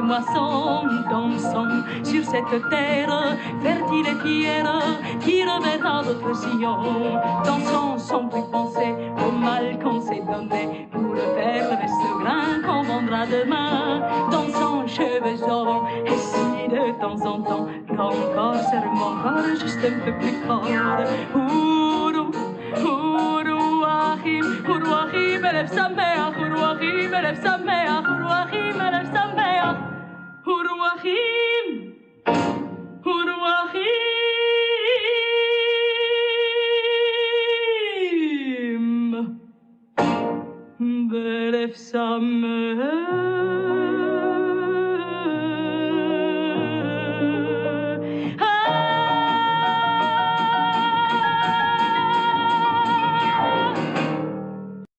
de. Dansons sur cette terre fertile et fière qui reverra notre sillon. Dansons sans plus penser au mal qu'on s'est donné pour faire ce grain qu'on vendra demain. Dansons cheveux au et si de temps en temps ton corps serre mon corps juste un peu plus fort. Uruahim, Elef Sameach, Uruahim, Elef Sameach, if summer.